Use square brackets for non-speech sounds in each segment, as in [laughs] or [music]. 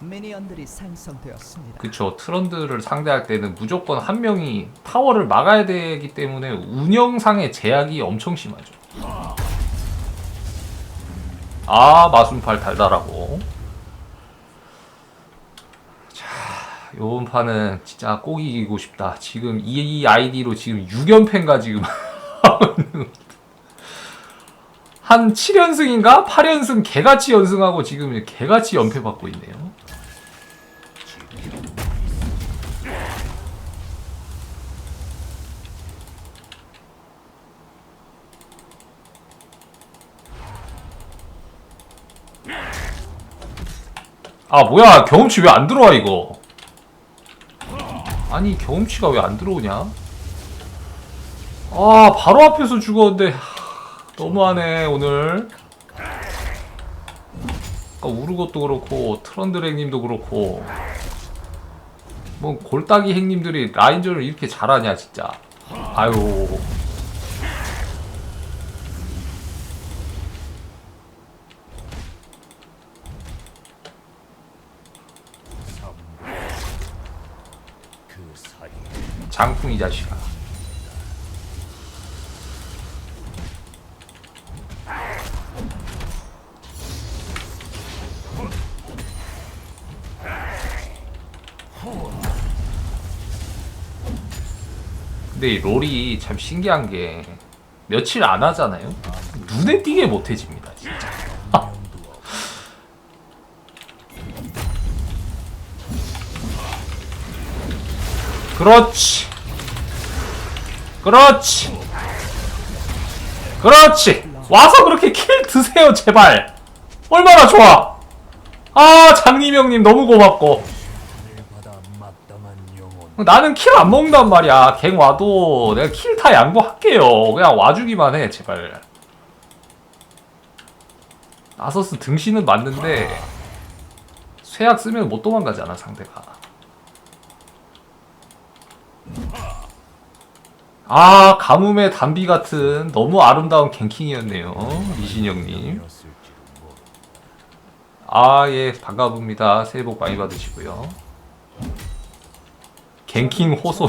미니언들이 생성되었습니다. 그쵸. 트런드를 상대할 때는 무조건 한 명이 타워를 막아야 되기 때문에 운영상의 제약이 엄청 심하죠. 아 마순팔 달달하고. 자 요번 판은 진짜 꼭 이기고 싶다. 지금 이 아이디로 지금 6연패인가 지금 [laughs] 한 7연승인가 8연승 개같이 연승하고 지금 개같이 연패 받고 있네요 아 뭐야 경험치 왜 안 들어와 이거? 아니 경험치가 왜 안 들어오냐? 아 바로 앞에서 죽었는데 하, 너무하네 오늘. 아까 우르것도 그렇고 트런드렉님도 그렇고. 뭐 골따기 행님들이 라인전을 이렇게 잘하냐 진짜. 아유 그 사이 장풍 이 자식아. 근데 이 롤이 참 신기한 게 며칠 안 하잖아요. 눈에 띄게 못해집니다 진짜 명도 없 그렇지. 그렇지. 그렇지. 와서 그렇게 킬 드세요, 제발. 얼마나 좋아. 아, 장리명님 너무 고맙고. 나는 킬 안 먹는단 말이야. 갱 와도 내가 킬 다 양보할게요. 그냥 와주기만 해, 제발. 아서스 등신은 맞는데 쇠약 쓰면 못 도망가잖아, 상대가. 아, 가뭄의 단비 같은 너무 아름다운 갱킹이었네요. 이신영님. 였을지도 모르 아, 예, 반갑습니다. 새해 복 많이 받으시고요. 갱킹 호소.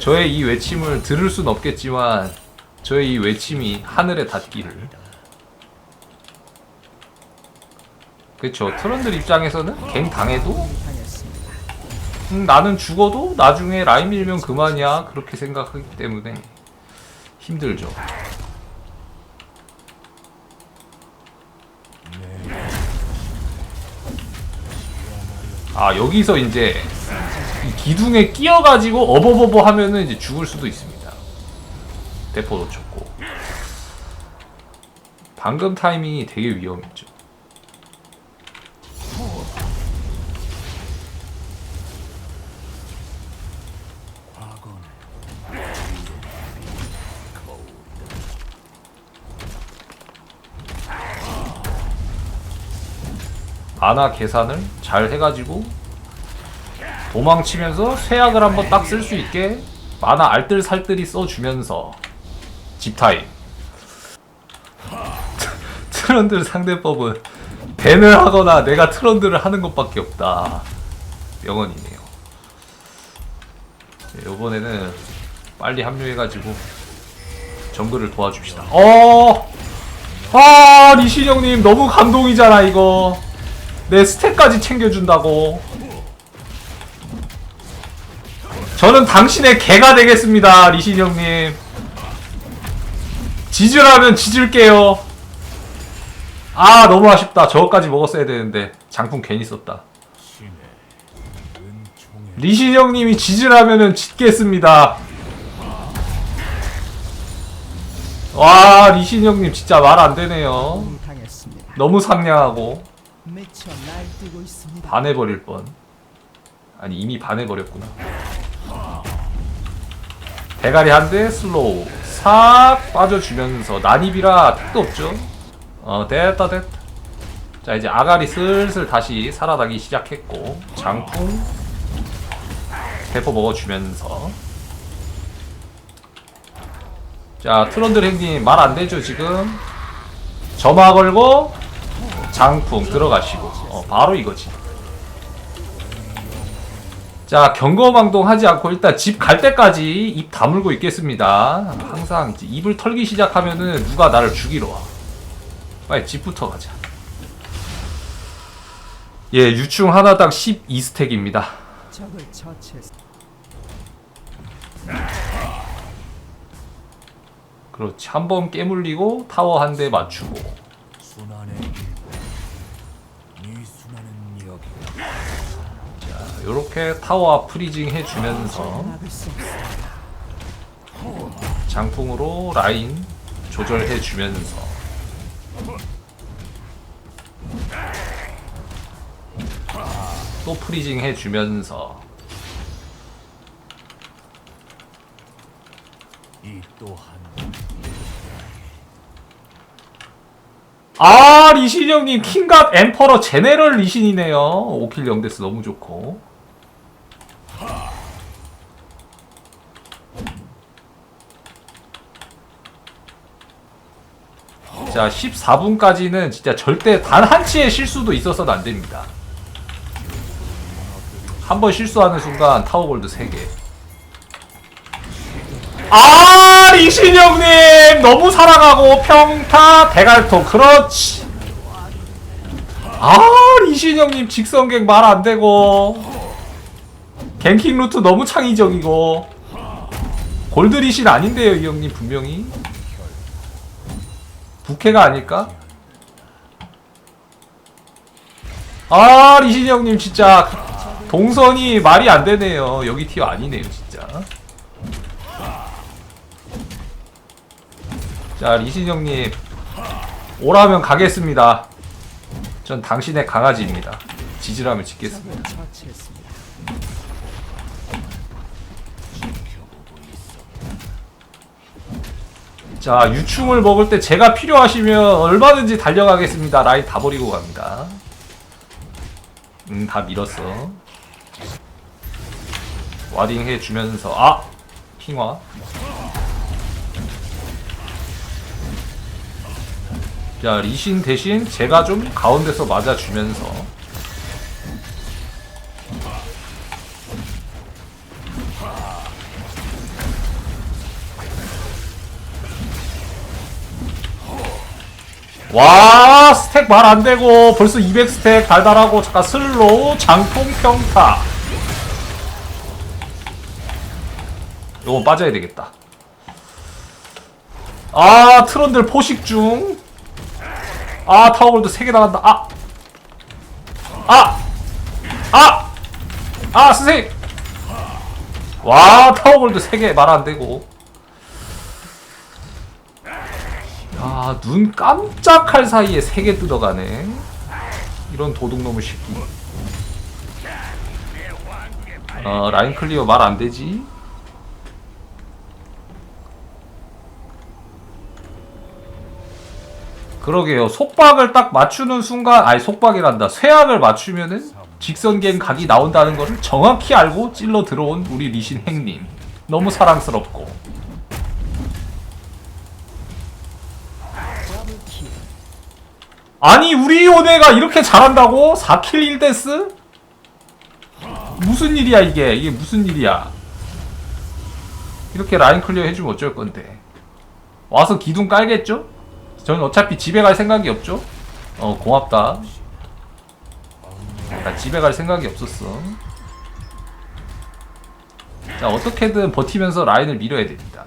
저의 이 외침을 들을 순 없겠지만, 저의 이 외침이 하늘에 닿기를. 그쵸. 트런들 입장에서는 갱 당해도. 음, 나는 죽어도 나중에 라인 밀면 그만이야. 그렇게 생각하기 때문에 힘들죠. 아, 여기서 이제 이 기둥에 끼어가지고 어버버버 하면은 이제 죽을 수도 있습니다. 대포 놓쳤고. 방금 타이밍이 되게 위험했죠. 과거는 거울 만화 계산을 잘 해가지고 도망치면서 쇠약을 한번 딱 쓸 수 있게 만화 알뜰살뜰히 써주면서 집타임. [laughs] 트런들 상대법은 밴을 하거나 내가 트런들을 하는 것밖에 없다. 명언이네요. 네, 이번에는 빨리 합류해가지고 정글을 도와줍시다. 어! 아 리신형님 너무 감동이잖아 이거 내 스탯까지 챙겨준다고. 저는 당신의 개가 되겠습니다, 리신 형님. 지즈라면 지질게요. 아, 너무 아쉽다. 저거까지 먹었어야 되는데. 장풍 괜히 썼다. 리신 형님이 지즈라면은 짓겠습니다. 와, 리신 형님 진짜 말 안 되네요. 당했습니다. 너무 상냥하고. 반해버릴 뻔. 아니 이미 반해버렸구나. 대가리 한 대 슬로우 싹 빠져주면서 난입이라 택도 없죠. 어 됐다 됐다. 자 이제 아가리 슬슬 다시 살아나기 시작했고 장풍 대포 먹어주면서 자 트런들 행님 말 안 되죠 지금 점화 걸고 장풍 들어가시고. 어, 바로 이거지. 자 경거망동 하지 않고 일단 집 갈 때까지 입 다물고 있겠습니다. 항상 입을 털기 시작하면은 누가 나를 죽이러 와. 빨리 집부터 가자. 예 유충 하나당 12스택입니다. 적을 처치했습니다. 그렇지. 한 번 깨물리고 타워 한 대 맞추고 요렇게 타워 프리징 해주면서. 장풍으로 라인 조절해주면서 또 프리징 해주면서 아 리신 형님 킹갓 엠퍼러 제네럴 리신이네요 5킬 0데스 너무 좋고 자 14분까지는 진짜 절대 단 한 치의 실수도 있어서는 안 됩니다. 한 번 실수하는 순간 타워골드 3개. 아 리신 형님! 너무 사랑하고 평타 대갈통 그렇지! 아 리신 형님 직선갱 말 안 되고. 갱킹 루트 너무 창의적이고. 골드 리신 아닌데요 이 형님 분명히 부캐가 아닐까? 아 리신 형님 진짜 동선이 말이 안 되네요 여기 티어 아니네요 진짜 자 리신 형님 오라면 가겠습니다. 전 당신의 강아지입니다. 지지라면 짓겠습니다. 적을 처치했습니다. 자 유충을 먹을 때 제가 필요하시면 얼마든지 달려가겠습니다. 라인 다 버리고 갑니다. 음다 밀었어. 와딩 해주면서 아 핑화. 자 리신 대신 제가 좀 가운데서 맞아주면서 와 스택 말 안되고 벌써 200스택 달달하고 잠깐 슬로우 장풍 평타 요건 빠져야 되겠다 아 트런들 포식 중아 타워골드 3개 나간다 아! 아! 아! 아 스세이 와 타워골드 3개 말 안되고 야, 눈 깜짝할 사이에 세 개 뜯어가네. 이런 도둑놈의 새끼. 어, 라인 클리어 말 안 되지? 그러게요. 속박을 딱 맞추는 순간, 아니 속박이란다. 쇠약을 맞추면은 직선갱 각이 나온다는 것을 정확히 알고 찔러 들어온 우리 리신 행님. 너무 사랑스럽고. 아니 우리 요네가 이렇게 잘한다고? 4킬 1데스? 무슨 일이야 이게 이게 무슨 일이야 이렇게 라인 클리어 해주면 어쩔 건데 와서 기둥 깔겠죠? 저는 어차피 집에 갈 생각이 없죠? 어 고맙다 나 집에 갈 생각이 없었어 자 어떻게든 버티면서 라인을 밀어야 됩니다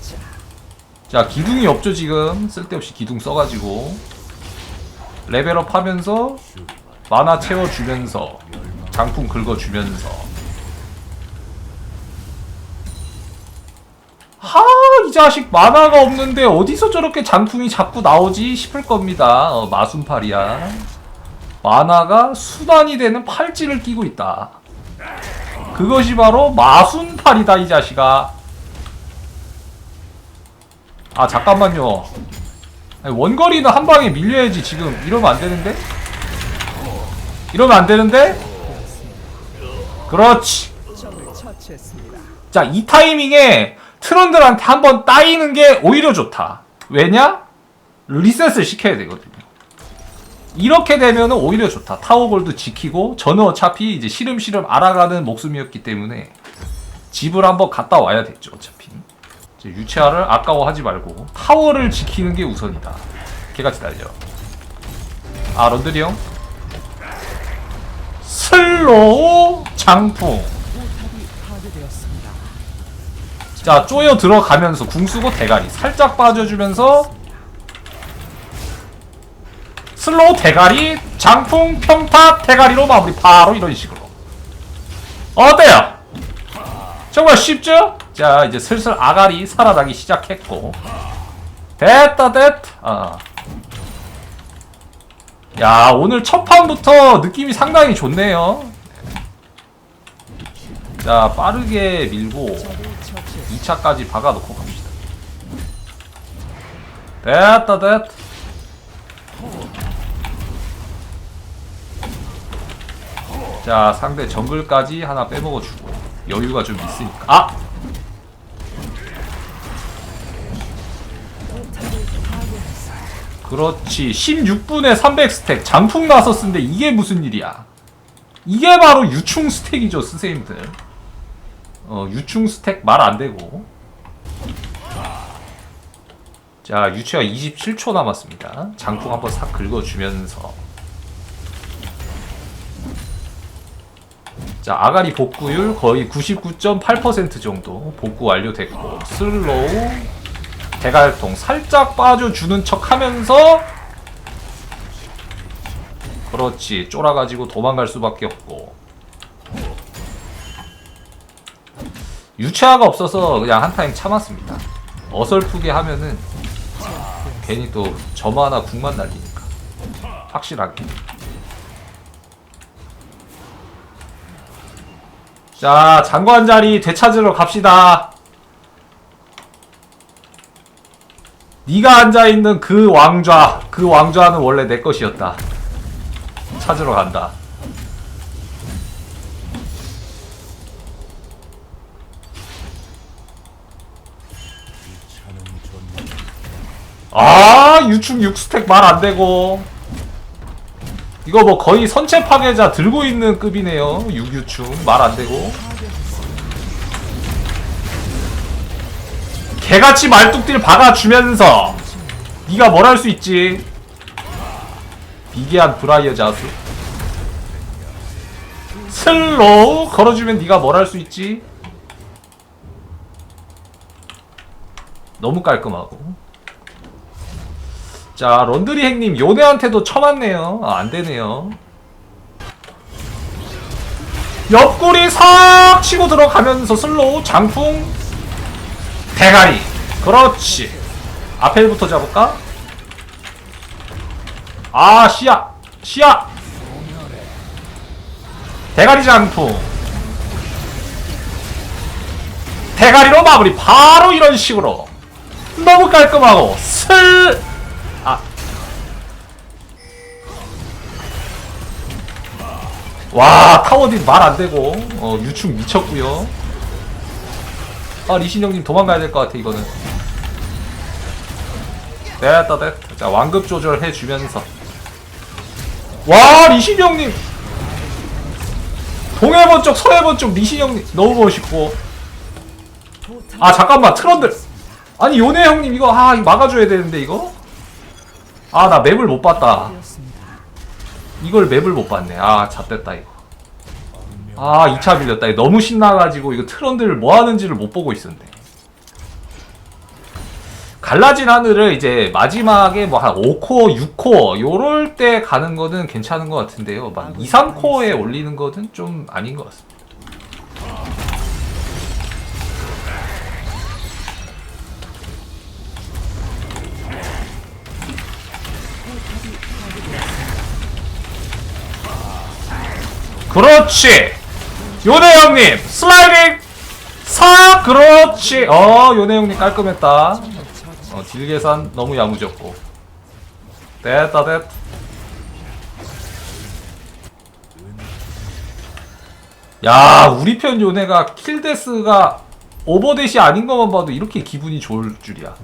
자. 자 기둥이 없죠 지금. 쓸데없이 기둥 써가지고. 레벨업 하면서 만화 채워주면서 장풍 긁어주면서. 하 이 자식 만화가 없는데 어디서 저렇게 장풍이 자꾸 나오지 싶을 겁니다. 어, 마순팔이야. 만화가 순환이 되는 팔찌를 끼고 있다. 그것이 바로 마순팔이다 이 자식아 아 잠깐만요 아니, 원거리는 한 방에 밀려야지 지금 이러면 안 되는데? 이러면 안 되는데? 그렇지. 자, 이 타이밍에 트런들한테 한번 따이는 게 오히려 좋다. 왜냐? 리셋을 시켜야 되거든요. 이렇게 되면 오히려 좋다. 타워골도 지키고 저는 어차피 이제 시름시름 알아가는 목숨이었기 때문에 집을 한번 갔다 와야 됐죠. 어차피 유채화를 아까워하지 말고 타워를 지키는 게 우선이다. 개같이 달려. 아 런드리 형. 슬로우 장풍. 자 쪼여 들어가면서 궁 쓰고 대가리 살짝 빠져주면서 슬로우 대가리 장풍 평타 대가리로 마무리 바로 이런 식으로 어때요? 정말 쉽죠? 자 이제 슬슬 아가리 살아나기 시작했고 됐다 됐다 아. 야 오늘 첫 판부터 느낌이 상당히 좋네요 자 빠르게 밀고 적을 처치했습니다. 2차까지 박아놓고 갑시다. 됐다, 됐다. 자, 상대 정글까지 하나 빼먹어주고. 여유가 좀 있으니까. 아! 그렇지. 16분에 300스택. 장풍 나서 쓴데 이게 무슨 일이야. 이게 바로 유충 스택이죠, 스세임들. 어, 유충 스택 말 안 되고. 자, 유치가 27초 남았습니다. 장풍 한번 싹 긁어주면서. 자, 아가리 복구율 거의 99.8% 정도 복구 완료됐고, 슬로우, 대갈통 살짝 빠져주는 척 하면서, 그렇지, 쫄아가지고 도망갈 수밖에 없고, 유채화가 없어서 그냥 한 타임 참았습니다. 어설프게 하면은 괜히 또 점 하나 국만 날리니까 확실하게. 자 장관 자리 되찾으러 갑시다. 네가 앉아 있는 그 왕좌, 그 왕좌는 원래 내 것이었다. 찾으러 간다. 아 유충 6스택 말 안되고 이거 뭐 거의 선체 파괴자 들고 있는 급이네요 6유충 말 안되고 개같이 말뚝딜 박아주면서 네가 뭘 할 수 있지? 비계한 브라이어 자수? 슬로우? 걸어주면 네가 뭘 할 수 있지? 너무 깔끔하고. 자, 런드리 행님, 요네한테도 쳐맞네요. 아, 안 되네요. 옆구리 싹 치고 들어가면서 슬로우, 장풍, 대가리. 그렇지. 앞에부터 잡을까? 아, 시야. 시야. 대가리 장풍. 대가리로 마무리. 바로 이런 식으로. 너무 깔끔하고, 슬, 아. 와, 타워딘 말 안 되고, 어, 유충 미쳤고요 아, 리신 형님 도망가야 될 것 같아, 이거는. 됐다, 됐다. 자, 완급 조절 해 주면서. 와, 리신 형님! 동해번 쪽, 서해번 쪽 리신 형님 너무 멋있고. 아, 잠깐만, 트런들. 아니, 요네 형님 이거, 아, 이거 막아줘야 되는데, 이거? 아, 나 맵을 못 봤다. 이걸 맵을 못 봤네. 아, 잡됐다 이거. 아, 2차 빌렸다. 너무 신나가지고 이거 트런들 뭐 하는지를 못 보고 있었네. 갈라진 하늘을 이제 마지막에 뭐 한 5코어, 6코어 요럴 때 가는 거는 괜찮은 것 같은데요. 막 2, 3코어에 올리는 거는 좀 아닌 것 같습니다. 그렇지. 요네 형님 슬라이딩 사 그렇지. 어 요네 형님 깔끔했다. 어, 딜 계산 너무 야무졌고. 됐다 됐. 嗯야 우리 편 요네가 킬데스가 오버댓이 아닌 것만 봐도 이렇게 기분이 좋을 줄이야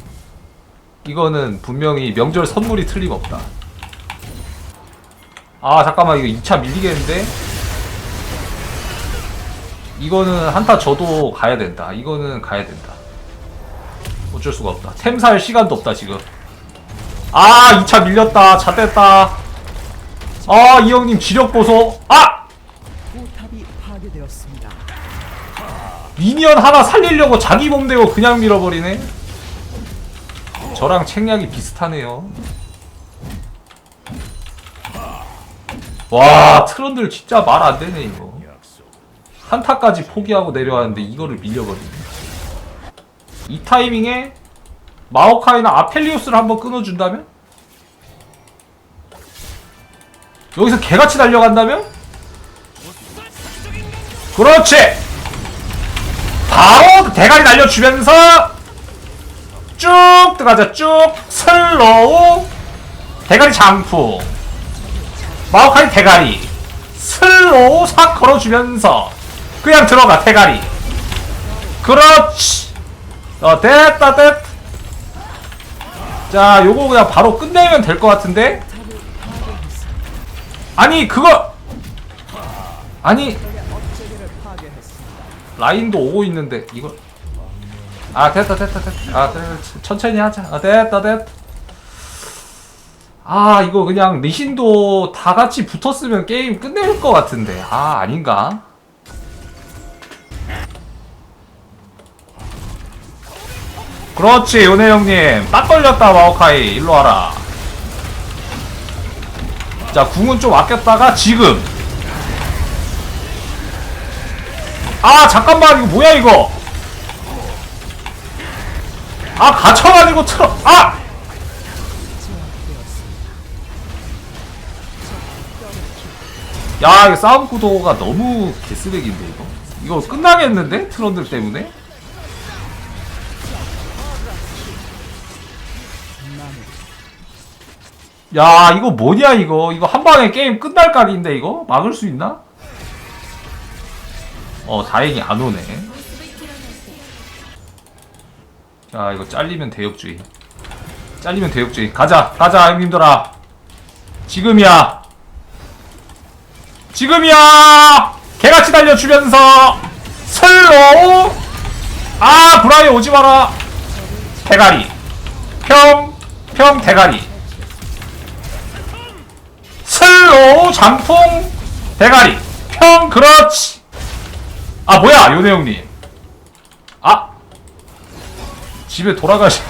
이거는 분명히 명절 선물이 틀림없다 아 잠깐만 이거 2차 밀리겠는데 이거는 한타 저도 가야 된다. 이거는 가야 된다. 어쩔 수가 없다. 템살 시간도 없다 지금. 아 2차 밀렸다. 잣됐다. 아 이 형님 지력 보소. 아! 포탑이 파괴되었습니다. 미니언 하나 살리려고 자기 몸 대고 그냥 밀어버리네? 저랑 책략이 비슷하네요. 와 트런들 진짜 말 안 되네 이거. 한타까지 포기하고 내려왔는데 이거를 밀려버리네 이 타이밍에 마오카이나 아펠리오스를 한번 끊어준다면? 여기서 개같이 달려간다면? 그렇지! 바로 대가리 날려주면서 쭉 들어가자 쭉 슬로우 대가리 장풍 마오카이 대가리 슬로우 싹 걸어주면서 그냥 들어가 대가리. 그렇지. 어 됐다 됐다. 자 요거 그냥 바로 끝내면 될 것 같은데. 아니 그거! 아니. 라인도 오고 있는데 이거. 아 됐다 됐다 됐다. 아 그래 천천히 하자. 아 됐다 됐다. 아 이거 그냥 리신도 다 같이 붙었으면 게임 끝낼 것 같은데. 아 아닌가 그렇지 요네 형님. 딱 걸렸다 마오카이. 일로 와라. 자 궁은 좀 아꼈다가 지금. 아 잠깐만. 이거 뭐야 이거? 아 갇혀가지고 틀어. 아! 야, 이거 싸움 구도가 너무 개쓰레기인데, 이거? 이거 끝나겠는데? 트런들 때문에? 야, 이거 뭐냐, 이거? 이거 한 방에 게임 끝날 각인데, 이거? 막을 수 있나? 어, 다행히 안 오네. 자, 이거 잘리면 대역주의. 잘리면 대역주의. 가자, 가자, 형님들아. 지금이야. 지금이야! 개같이 달려주면서 슬로우 아 브라이 오지 마라 대가리 평, 평 대가리 슬로우 장풍 대가리. 평 그렇지. 아 뭐야 요네 형님. 아. 집에 돌아가시.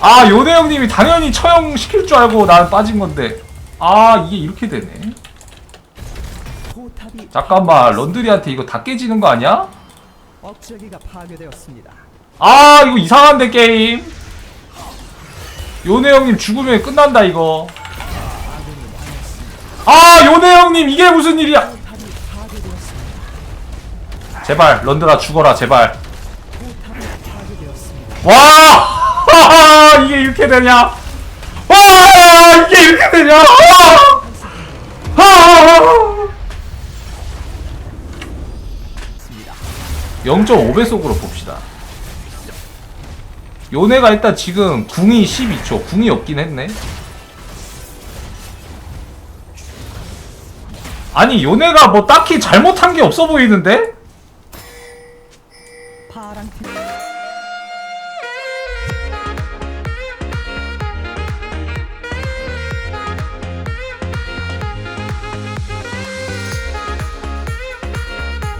아 요네 형님이 당연히 처형 시킬 줄 알고 난 빠진 건데. 아 이게 이렇게 되네. 잠깐만 런드리한테 이거 다 깨지는 거 아니야? 업체계가 파괴되었습니다. 아 이거 이상한데 게임. 요네 형님 죽으면 끝난다 이거 아 요네 형님 이게 무슨 일이야. 제발 런드라 죽어라 제발. 와 [laughs] 이게 이렇게 되냐 와 이게 이렇게 되냐 아! 아! 0.5배속으로 봅시다. 요네가 일단 지금 궁이 12초, 궁이 없긴 했네. 아니 요네가 뭐 딱히 잘못한 게 없어 보이는데?